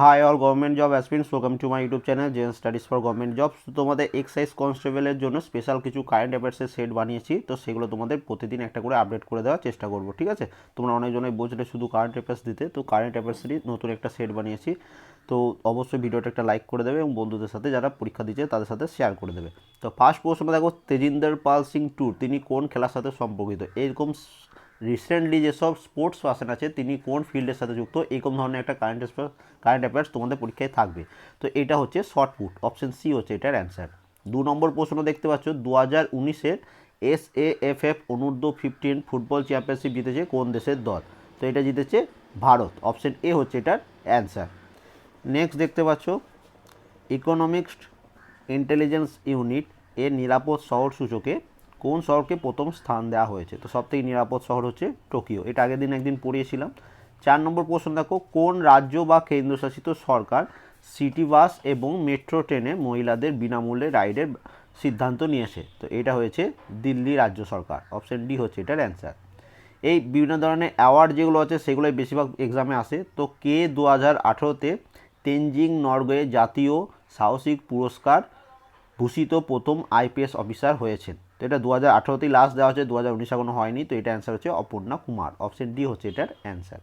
Hi all government job aspirants welcome to my YouTube channel gen studies for government job তোমাদের excise কনস্টেবলের জন্য special কিছু current অ্যাফেয়ার্সের set বানিয়েছি, তো সেগুলো তোমাদের প্রতিদিন একটা করে আপডেট করে দেওয়ার চেষ্টা করব, ঠিক আছে? তোমরা অনেকজনে বলছিলে শুধু কারেন্ট অ্যাফেয়ার্স দিতে, তো কারেন্ট অ্যাফেয়ার্সেরই নতুন একটা সেট বানিয়েছি। তো অবশ্যই ভিডিওটা একটা লাইক করে দেবে এবং বন্ধুদের সাথে যারা পরীক্ষা দিচ্ছে তাদের সাথে শেয়ার করে দেবে। তো ফার্স্ট প্রশ্ন দেখো, তেজিন্দর পাল সিং ট্যুর তিনি কোন খেলার সাথে সম্পর্কিত? এরকম রিসেন্টলি যেসব স্পোর্টস পার্সন আছে, তিনি কোন ফিল্ডের সাথে যুক্ত, এরকম ধরনের একটা কারেন্ট কারেন্ট অ্যাফেয়ার্স তোমাদের পরীক্ষায় থাকবে। তো এটা হচ্ছে শর্ট পুট অপশন সি হচ্ছে এটার অ্যান্সার দু নম্বর প্রশ্ন দেখতে পাচ্ছ দু হাজার উনিশের এস এ এফ এফ অনূর্ধ্ব ফিফটিন ফুটবল চ্যাম্পিয়নশিপ জিতেছে কোন দেশের দল? তো এটা জিতেছে ভারত অপশন এ হচ্ছে এটার অ্যান্সার নেক্সট দেখতে পাচ্ছ ইকোনমিক্স ইন্টেলিজেন্স ইউনিট এর নিরাপদ শহর সূচকে কোন শহরকে প্রথম স্থান দেওয়া হয়েছে? তো সবথেকে নিরাপদ শহর হচ্ছে টোকিও। এটা আগের দিন একদিন পড়িয়েছিলাম। চার নম্বর প্রশ্ন, দেখো, কোন রাজ্য বা কেন্দ্রশাসিত সরকার সিটি বাস এবং মেট্রো ট্রেনে মহিলাদের বিনামূল্যে রাইডের সিদ্ধান্ত নিয়েছে? তো এটা হয়েছে দিল্লি রাজ্য সরকার। অপশন ডি হচ্ছে এটার অ্যান্সার। এই বিভিন্ন ধরনের অ্যাওয়ার্ড যেগুলো আছে, সেগুলোই বেশিরভাগ এক্সামে আসে। তো কে দু হাজার আঠেরোতে তেনজিং নরওয়ে জাতীয় সাহসিক পুরস্কার ভূষিত প্রথম আইপিএস অফিসার হয়েছেন? তো এটা দু হাজার আঠেরোতেই লাস্ট দেওয়া হচ্ছে দু হাজার উনিশ এখনও হয়নি, তো এটা অ্যান্সার হচ্ছে অপর্ণা কুমার। অপশন ডি হচ্ছে এটার অ্যান্সার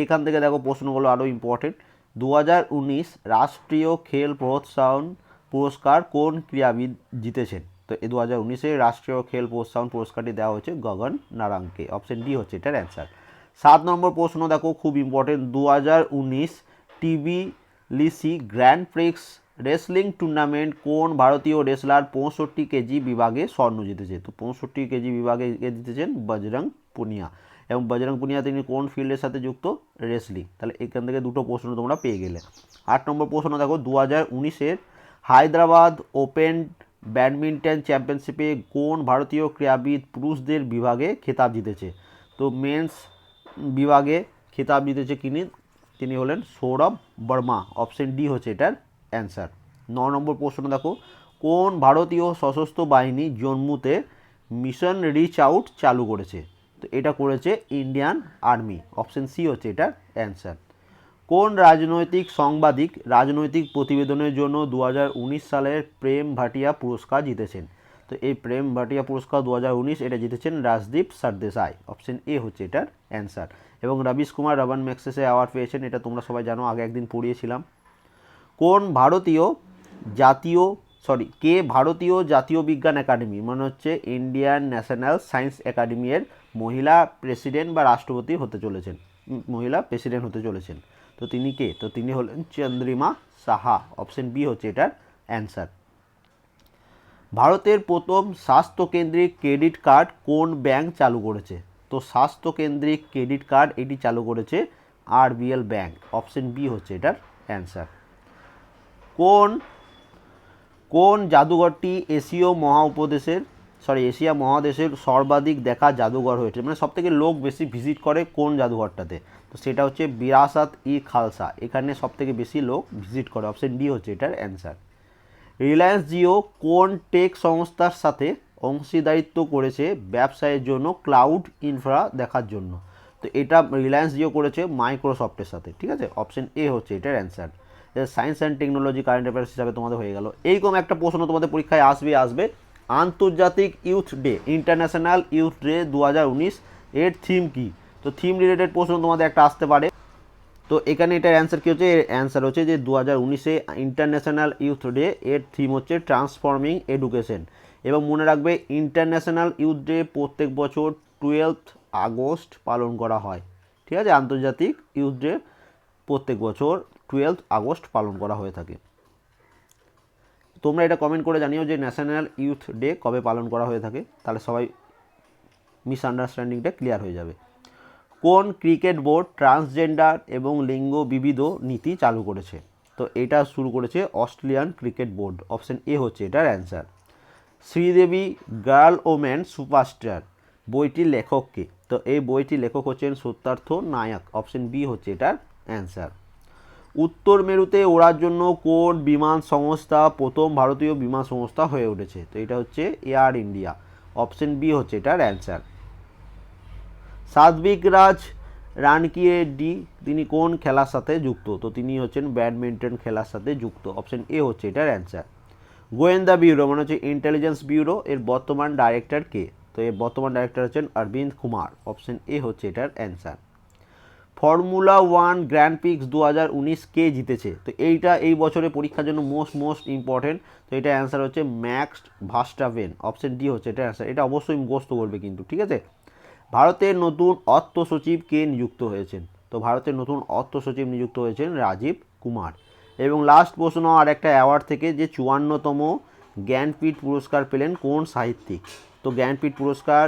এইখান থেকে দেখো প্রশ্নগুলো আরও ইম্পর্টেন্ট দু হাজার উনিশ রাষ্ট্রীয় খেল প্রোৎসাহন পুরস্কার কোন ক্রীড়াবিদ জিতেছেন? তো এই দু হাজার উনিশে রাষ্ট্রীয় খেল প্রোৎসাহন পুরস্কারটি দেওয়া হচ্ছে গগন নারাংকে অপশন ডি হচ্ছে এটার অ্যান্সার সাত নম্বর প্রশ্ন দেখো, খুব ইম্পর্টেন্ট দু হাজার উনিশ Tbilisi grand prix wrestling tournament কোন ভারতীয় রেসলার পঁয়ষট্টি কেজি বিভাগে স্বর্ণ জিতেছে? তো পঁয়ষট্টি কেজি বিভাগে জিতেছেন? বজরং পুনিয়া। এবং বজরং পুনিয়া তিনি কোন ফিল্ডের সাথে যুক্ত? রেসলিং। তাহলে এখান থেকে দুটো প্রশ্ন তোমরা পেয়ে গেলে। আট নম্বর প্রশ্ন দেখো দু হাজার উনিশের হায়দ্রাবাদ ওপেন ব্যাডমিন্টন চ্যাম্পিয়নশিপে কোন ভারতীয় ক্রীড়াবিদ পুরুষদের বিভাগে খেতাব জিতেছে? তো মেন্স বিভাগে খেতাব জিতেছে কিনি? তিনি হলেন সৌরভ বর্মা। অপশন ডি হচ্ছে এটার অ্যান্সার। ন নম্বর প্রশ্ন দেখো, কোন ভারতীয় সশস্ত্র বাহিনী জম্মুতে মিশন রিচ আউট চালু করেছে? তো এটা করেছে ইন্ডিয়ান আর্মি। অপশন সি হচ্ছে এটার অ্যান্সার। কোন রাজনৈতিক সাংবাদিক রাজনৈতিক প্রতিবেদনের জন্য দু হাজার উনিশ সালের প্রেম ভাটিয়া পুরস্কার জিতেছেন? তো এই প্রেম ভাটিয়া পুরস্কার দু হাজার উনিশ এটা জিতেছেন রাজদীপ সরদেশাই। অপশন এ হচ্ছে এটার অ্যান্সার। এবং Ravish Kumar, Ramon Magsaysay award পেয়েছেন, এটা তোমরা সবাই জানো, আগে একদিন পড়িয়েছিলাম। কোন ভারতীয় জাতীয় সরি কে ভারতীয় জাতীয় বিজ্ঞান একাডেমি? মানে হচ্ছে ইন্ডিয়ান ন্যাশনাল সায়েন্স একাডেমি এর মহিলা প্রেসিডেন্ট বা রাষ্ট্রপতি হতে চলেছেন। মহিলা প্রেসিডেন্ট হতে চলেছেন। তো তিনি কে? তো তিনি হলেন চন্দ্রিমা সাহা। অপশন বি হচ্ছে এটার অ্যান্সার ভারতের প্রথম স্বাস্থ্যকেন্দ্রিক ক্রেডিট কার্ড কোন ব্যাংক চালু করেছে? তো স্বাস্থ্যকেন্দ্রিক ক্রেডিট কার্ড এটি চালু করেছে আরবিএল ব্যাংক অপশন বি হচ্ছে এটার অ্যান্সার কোন কোন জাদুঘরটি এশীয় মহাউপদেশের সরি এশিয়া মহাদেশের সর্বাধিক দেখা জাদুঘর হয়েছে? মানে সবথেকে লোক বেশি ভিজিট করে কোন জাদুঘরটাতে? তো সেটা হচ্ছে বিরাসাত ই খালসা। এখানে সবথেকে বেশি লোক ভিজিট করে। অপশন ডি হচ্ছে এটার অ্যান্সার রিলায়েন্স জিও কোন টেক সংস্থার সাথে অংশীদারিত্ব করেছে ব্যবসায়ের জন্য ক্লাউড ইনফ্রা দেখার জন্য? তো এটা রিলায়েন্স জিও করেছে মাইক্রোসফটের সাথে, ঠিক আছে? অপশন এ হচ্ছে এটার answer science and technology current affairs হিসাবে তোমাদের হয়ে গেল। এইরকম একটা প্রশ্ন তোমাদের পরীক্ষায় আসবে আসবে। আন্তর্জাতিক youth day international youth day দু হাজার উনিশ, এর থিম কি? তো থিম রিলেটেড প্রশ্ন তোমাদের একটা আসতে পারে। তো এখানে এটার অ্যান্সার কী হচ্ছে? এর অ্যান্সার হচ্ছে যে দু হাজার উনিশে ইন্টারন্যাশনাল ইউথ ডে, এর থিম হচ্ছে ট্রান্সফর্মিং এডুকেশন এবং মনে রাখবে ইন্টারন্যাশনাল ইউথ ডে প্রত্যেক বছর টুয়েলথ আগস্ট পালন করা হয়। ঠিক আছে? আন্তর্জাতিক ইউথ ডে প্রত্যেক বছর টুয়েলথ আগস্ট পালন করা হয়ে থাকে। তোমরা এটা কমেন্ট করে জানিও যে ন্যাশনাল ইউথ ডে কবে পালন করা হয়ে থাকে। তাহলে সবাই মিসআন্ডারস্ট্যান্ডিংটা ক্লিয়ার হয়ে যাবে। কোন ক্রিকেট বোর্ড ট্রান্সজেন্ডার এবং লিঙ্গ বিবিধ নীতি চালু করেছে? তো এটা শুরু করেছে Australian cricket board option A হচ্ছে এটার answer Sridevi girl woman superstar বইটির লেখককে তো এই বইটির লেখক হচ্ছেন সত্যার্থ নায়ক। অপশন বি হচ্ছে এটার অ্যান্সার উত্তর মেরুতে ওড়ার জন্য কোন বিমান সংস্থা প্রথম ভারতীয় বিমান সংস্থা হয়ে উঠেছে? তো এটা হচ্ছে এয়ার ইন্ডিয়া অপশন বি হচ্ছে এটার অ্যান্সার সাত্বিক রাজ রানকি রেড্ডি তিনি কোন খেলার সাথে যুক্ত? তো তিনি হচ্ছেন ব্যাডমিন্টন খেলার সাথে যুক্ত। অপশন এ হচ্ছে এটার অ্যান্সার গোয়েন্দা ব্যুরো মানে হচ্ছে ইন্টেলিজেন্স ব্যুরো, এর বর্তমান ডাইরেক্টর কে? তো এর বর্তমান ডাইরেক্টর হচ্ছেন অরবিন্দ কুমার। অপশন এ হচ্ছে এটার answer formula one grand prix দু হাজার উনিশ কে জিতেছে? তো এইটা এই বছরের পরীক্ষার জন্য মোস্ট মোস্ট ইম্পর্টেন্ট তো এটা অ্যান্সার হচ্ছে ম্যাক্স ভাস্টাভেন। অপশন ডি হচ্ছে এটা অ্যান্সার এটা অবশ্যই মুখস্থ করবে কিন্তু, ঠিক আছে? ভারতের নতুন অর্থ সচিব কে নিযুক্ত হয়েছেন? তো ভারতের নতুন অর্থ সচিব নিযুক্ত হয়েছেন রাজীব কুমার। এবং লাস্ট প্রশ্ন আর একটা অ্যাওয়ার্ড থেকে যে চুয়ান্নতম জ্ঞানপীঠ পুরস্কার পেলেন কোন সাহিত্যিক? তো জ্ঞানপীঠ পুরস্কার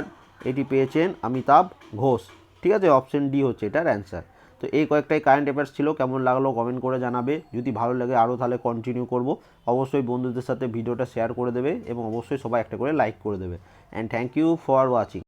এটি পেয়েছেন অমিতাভ ঘোষ। ঠিক আছে? অপশন ডি হচ্ছে এটার অ্যান্সার তো এই কয়েকটাই কারেন্ট অ্যাফেয়ার্স ছিল, কেমন লাগল কমেন্ট করে জানাবে। যদি ভালো লাগে আরও তাহলে কন্টিনিউ করব। অবশ্যই বন্ধুদের সাথে ভিডিওটা শেয়ার করে দেবে এবং অবশ্যই সবাই একটা করে লাইক করে দেবে। And thank you for watching